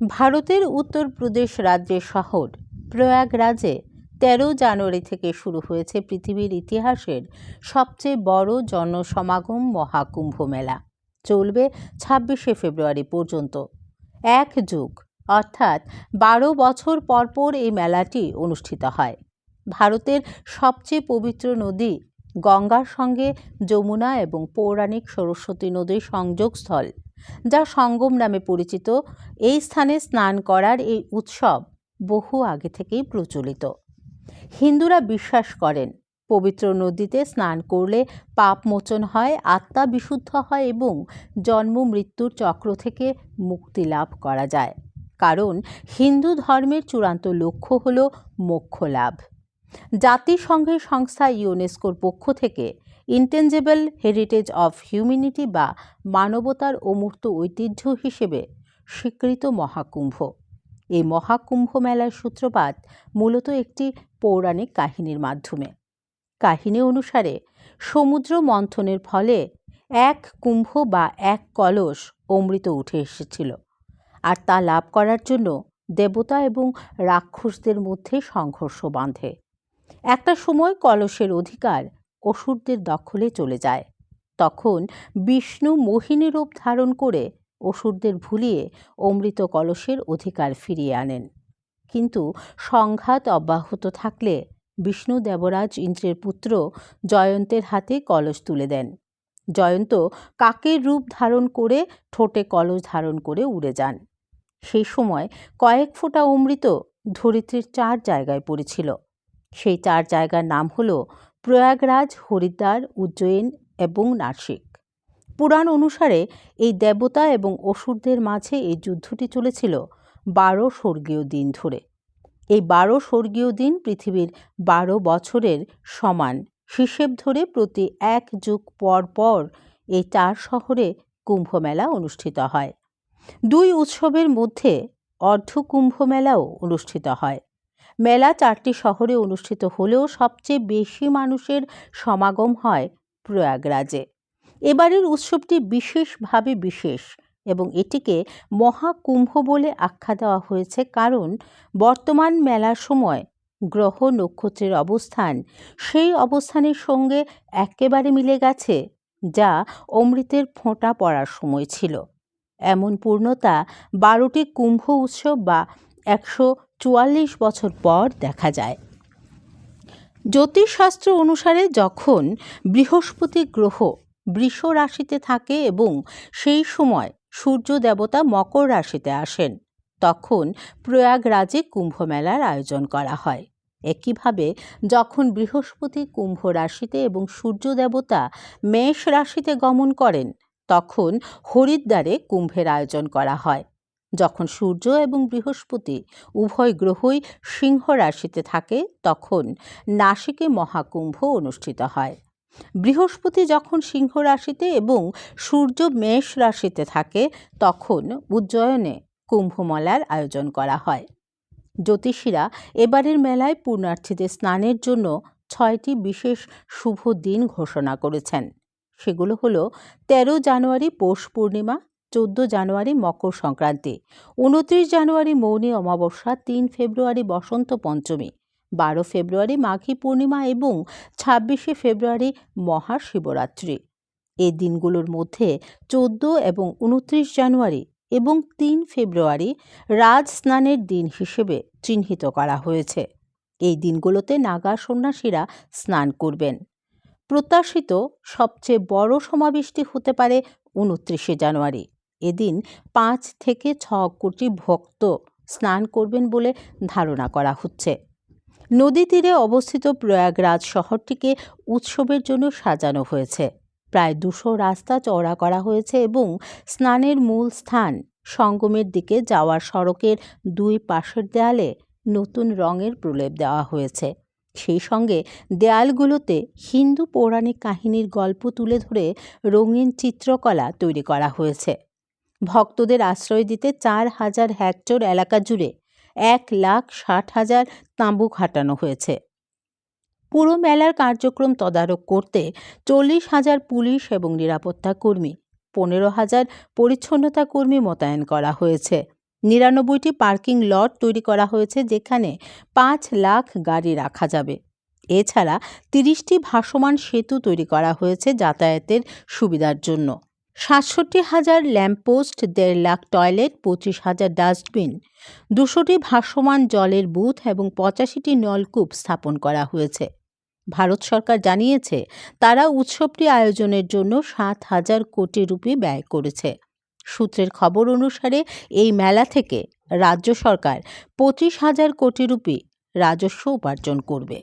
ভারতের উত্তরপ্রদেশ রাজ্যের শহর প্রয়াগরাজে তেরো জানুয়ারি থেকে শুরু হয়েছে পৃথিবীর ইতিহাসের সবচেয়ে বড় জনসমাগম মহাকুম্ভ মেলা। চলবে ছাব্বিশে ফেব্রুয়ারি পর্যন্ত। এক যুগ, অর্থাৎ বারো বছর পরপর এই মেলাটি অনুষ্ঠিত হয়। ভারতের সবচেয়ে পবিত্র নদী গঙ্গার সঙ্গে যমুনা এবং পৌরাণিক সরস্বতী নদীর সংযোগস্থল। যা সঙ্গম নামে পরিচিত। এই স্থানে স্নান করার এই উৎসব বহু আগে থেকেই প্রচলিত। হিন্দুরা বিশ্বাস করেন, পবিত্র নদীতে স্নান করলে পাপ মোচন হয়, আত্মা বিশুদ্ধ হয় এবং জন্ম মৃত্যুর চক্র থেকে মুক্তি লাভ করা যায়। কারণ হিন্দু ধর্মের চূড়ান্ত লক্ষ্য হল মোক্ষ লাভ। জাতিসংঘের সংস্থা ইউনেস্কোর পক্ষ থেকে ইন্টেঞ্জেবল হেরিটেজ অফ হিউম্যানিটি বা মানবতার অমূর্ত ঐতিহ্য হিসেবে স্বীকৃত মহাকুম্ভ। এই মহাকুম্ভ মেলার সূত্রপাত মূলত একটি পৌরাণিক কাহিনীর মাধ্যমে। কাহিনী অনুসারে সমুদ্র মন্থনের ফলে এক কুম্ভ বা এক কলস অমৃত উঠে এসেছিল আর তা লাভ করার জন্য দেবতা এবং রাক্ষসদের মধ্যে সংঘর্ষ বাঁধে। একটা সময় কলসের অধিকার অসুরদের দখলে চলে যায়। তখন বিষ্ণু মোহিনী রূপ ধারণ করে অসুরদের ভুলিয়ে অমৃত কলসের অধিকার ফিরিয়ে আনেন। কিন্তু সংঘাত অব্যাহত থাকলে বিষ্ণু দেবরাজ ইন্দ্রের পুত্র জয়ন্তের হাতে কলস তুলে দেন। জয়ন্ত কাকের রূপ ধারণ করে ঠোঁটে কলস ধারণ করে উড়ে যান। সেই সময় কয়েক ফোঁটা অমৃত ধরিত্রীর চার জায়গায় পড়েছিল। সেই চার জায়গার নাম হল প্রয়াগরাজ, হরিদ্বার, উজ্জয়িন এবং নাসিক। পুরাণ অনুসারে এই দেবতা এবং অসুরদের মাঝে এই যুদ্ধটি চলেছিল বারো স্বর্গীয় দিন ধরে। এই বারো স্বর্গীয় দিন পৃথিবীর বারো বছরের সমান। হিসেব ধরে প্রতি এক যুগ পর পর এই চার শহরে কুম্ভমেলা অনুষ্ঠিত হয়। দুই উৎসবের মধ্যে অর্ধ কুম্ভ মেলাও অনুষ্ঠিত হয়। মেলা চারটি শহরে অনুষ্ঠিত হলেও সবচেয়ে বেশি মানুষের সমাগম হয় প্রয়াগরাজে। এবারের উৎসবটি বিশেষভাবে বিশেষ এবং এটিকে মহাকুম্ভ বলে আখ্যা দেওয়া হয়েছে কারণ বর্তমান মেলার সময় গ্রহ নক্ষত্রের অবস্থান সেই অবস্থানের সঙ্গে একেবারে মিলে গেছে যা অমৃতের ফোঁটা পড়ার সময় ছিল। এমন পূর্ণতা বারোটি কুম্ভ উৎসব বা একশো চুয়াল্লিশ বছর পর দেখা যায়। জ্যোতিষশাস্ত্র অনুসারে যখন বৃহস্পতি গ্রহ বৃষ রাশিতে থাকে এবং সেই সময় সূর্য দেবতা মকর রাশিতে আসেন, তখন প্রয়াগরাজে কুম্ভ মেলার আয়োজন করা হয়। একইভাবে যখন বৃহস্পতি কুম্ভ রাশিতে এবং সূর্য দেবতা মেষ রাশিতে গমন করেন, তখন হরিদ্বারে কুম্ভের আয়োজন করা হয়। যখন সূর্য এবং বৃহস্পতি উভয় গ্রহই সিংহ রাশিতে থাকে, তখন নাসিকে মহাকুম্ভ অনুষ্ঠিত হয়। বৃহস্পতি যখন সিংহ রাশিতে এবং সূর্য মেষ রাশিতে থাকে, তখন উজ্জয়নে কুম্ভমেলার আয়োজন করা হয়। জ্যোতিষীরা এবারের মেলায় পূর্ণার্থীদের স্নানের জন্য ছয়টি বিশেষ শুভ দিন ঘোষণা করেছেন। সেগুলো হলো, তেরো জানুয়ারি পৌষ পূর্ণিমা চোদ্দ জানুয়ারি মকর সংক্রান্তি। উনত্রিশ জানুয়ারি মৌনী অমাবস্যা, তিন ফেব্রুয়ারি বসন্ত পঞ্চমী, বারো ফেব্রুয়ারি মাঘী পূর্ণিমা এবং ছাব্বিশে ফেব্রুয়ারি মহাশিবরাত্রি। এই দিনগুলোর মধ্যে চোদ্দ এবং উনত্রিশ জানুয়ারি এবং তিন ফেব্রুয়ারি রাজ স্নানের দিন হিসেবে চিহ্নিত করা হয়েছে। এই দিনগুলোতে নাগা সন্ন্যাসীরা স্নান করবেন। প্রত্যাশিত সবচেয়ে বড় সমাবেশটি হতে পারে উনত্রিশে জানুয়ারি। এদিন পাঁচ থেকে ছ কোটি ভক্ত স্নান করবেন বলে ধারণা করা হচ্ছে। নদী তীরে অবস্থিত প্রয়াগরাজ শহরটিকে উৎসবের জন্য সাজানো হয়েছে। প্রায় দুশো রাস্তা চওড়া করা হয়েছে এবং স্নানের মূল স্থান সঙ্গমের দিকে যাওয়ার সড়কের দুই পাশের দেয়ালে নতুন রঙের প্রলেপ দেওয়া হয়েছে। সেই সঙ্গে দেয়ালগুলোতে হিন্দু পৌরাণিক কাহিনীর গল্প তুলে ধরে রঙিন চিত্রকলা তৈরি করা হয়েছে। ভক্তদের আশ্রয় দিতে চার হাজার হেক্টর এলাকা জুড়ে এক লাখ ষাট হাজার তাঁবু খাটানো হয়েছে। পুরো মেলার কার্যক্রম তদারক করতে চল্লিশ হাজার পুলিশ এবং নিরাপত্তা কর্মী, পনেরো হাজার পরিচ্ছন্নতা কর্মী মোতায়েন করা হয়েছে। নিরানব্বইটি পার্কিং লট তৈরি করা হয়েছে যেখানে পাঁচ লাখ গাড়ি রাখা যাবে। এছাড়া তিরিশটি ভাসমান সেতু তৈরি করা হয়েছে যাতায়াতের সুবিধার জন্য। সাতষট্টি হাজার ল্যাম্পপোস্ট, দেড় লাখ টয়লেট, পঁচিশ হাজার ডাস্টবিন, দুশোটি ভাসমান জলের বুথ এবং পঁচাশিটি নলকূপ স্থাপন করা হয়েছে। ভারত সরকার জানিয়েছে, তারা উৎসবটি আয়োজনের জন্য সাত হাজার কোটি রুপি ব্যয় করেছে। সূত্রের খবর অনুসারে, এই মেলা থেকে রাজ্য সরকার পঁচিশ হাজার কোটি রুপি রাজস্ব উপার্জন করবে।